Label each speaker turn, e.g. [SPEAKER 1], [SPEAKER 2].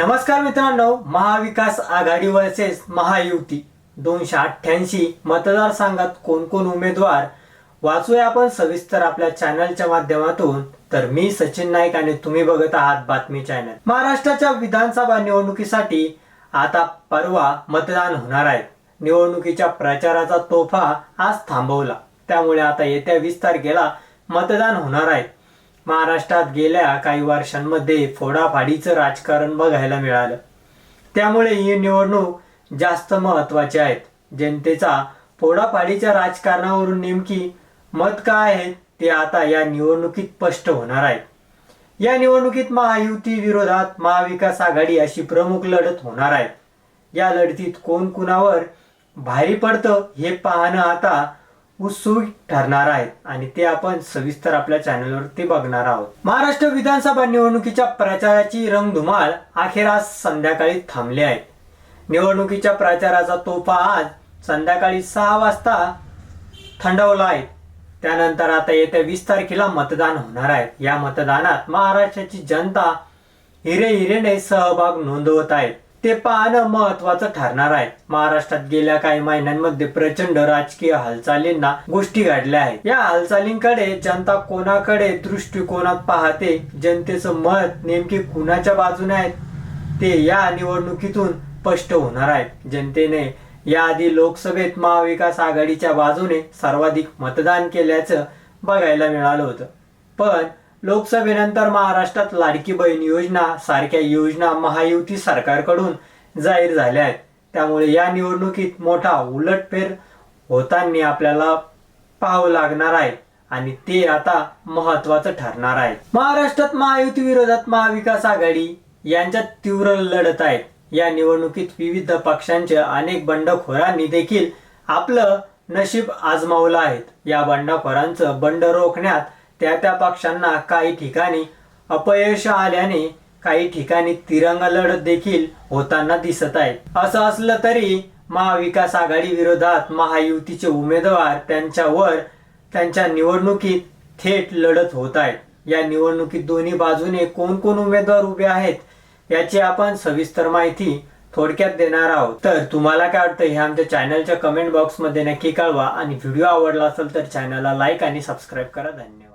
[SPEAKER 1] नमस्कार मित्रांनो महाविकास आघाडी वर्सेस महायुती. दोनशे अठ्ठ्याऐंशी मतदारसंघात कोण कोण उमेदवार? वाचूया आपण सविस्तर आपल्या चॅनलच्या माध्यमातून. तर मी सचिन नाईक आणि तुम्ही बघत आहात बातमी चॅनल महाराष्ट्राच्या विधानसभा निवडणुकीसाठी आता परवा मतदान होणार आहे. निवडणुकीच्या प्रचाराचा तोफा आज थांबवला. त्यामुळे आता येत्या वीस तारखेला मतदान होणार आहे. महाराष्ट्रात गेल्या काही वर्षांमध्ये फोडाफाडीचं राजकारण बघायला मिळालं. त्यामुळे ही निवडणूक जास्त महत्वाची आहेत. जनतेचा फोडाफाडीच्या राजकारणावरून नेमकी मत काय आहे ते आता या निवडणुकीत स्पष्ट होणार आहे. या निवडणुकीत महायुती विरोधात महाविकास आघाडी अशी प्रमुख लढत होणार आहे. या लढतीत कोण कुणावर भारी पडतं हे पाहणं आता उत्सुक ठरणार आहेत आणि ते आपण सविस्तर आपल्या चॅनलवरती बघणार आहोत. महाराष्ट्र विधानसभा निवडणुकीच्या प्रचाराची रंगधुमाळ अखेर आज संध्याकाळी थांबली आहे. निवडणुकीच्या प्रचाराचा तोफा आज संध्याकाळी सहा वाजता थंडवला आहे. त्यानंतर आता येत्या वीस तारखेला मतदान होणार आहे. या मतदानात महाराष्ट्राची जनता हिरे हिरेने सहभाग नोंदवत आहेत ते पाहणं महत्वाचं ठरणार आहे. महाराष्ट्रात गेल्या काही महिन्यांमध्ये प्रचंड राजकीय हालचालींना गोष्टी घडल्या आहेत. या हालचालींकडे जनता कोणाकडे दृष्टिकोनात पाहते? जनतेचं मत नेमके कुणाच्या बाजूने आहेत ते या निवडणुकीतून स्पष्ट होणार आहे. जनतेने याआधी लोकसभेत महाविकास आघाडीच्या बाजूने सर्वाधिक मतदान केल्याचं बघायला मिळालं होतं. पण लोकसभेनंतर महाराष्ट्रात लाडकी बहीण योजना सारख्या योजना महायुती सरकारकडून जाहीर झाल्या आहेत. त्यामुळे या निवडणुकीत मोठा उलटफेर होताना आपल्याला पाहावं लागणार आहे आणि ते आता महत्वाचं ठरणार आहे. महाराष्ट्रात महायुती विरोधात महाविकास आघाडी यांच्यात तीव्र लढत आहे. या निवडणुकीत विविध पक्षांच्या अनेक बंडखोरांनी देखील आपलं नशीब आजमावलं आहे. या बंडखोरांचं बंड रोखण्यात त्या त्या पक्षांना काही ठिकाणी अपयश आल्याने काही ठिकाणी तिरंगा लढत देखील होताना दिसत आहे असं असलं तरी महाविकास आघाडी विरोधात महायुतीचे उमेदवार त्यांच्यावर त्यांच्या निवडणुकीत थेट लढत होत आहेत. या निवडणुकीत दोन्ही बाजूने कोण कोण उमेदवार उभे आहेत याची आपण सविस्तर माहिती थोडक्यात देणार आहोत. तर तुम्हाला काय वाटतं हे आमच्या चॅनलच्या कमेंट बॉक्समध्ये नक्की कळवा आणि व्हिडिओ आवडला असेल तर चॅनलला लाईक आणि सबस्क्राईब करा. धन्यवाद.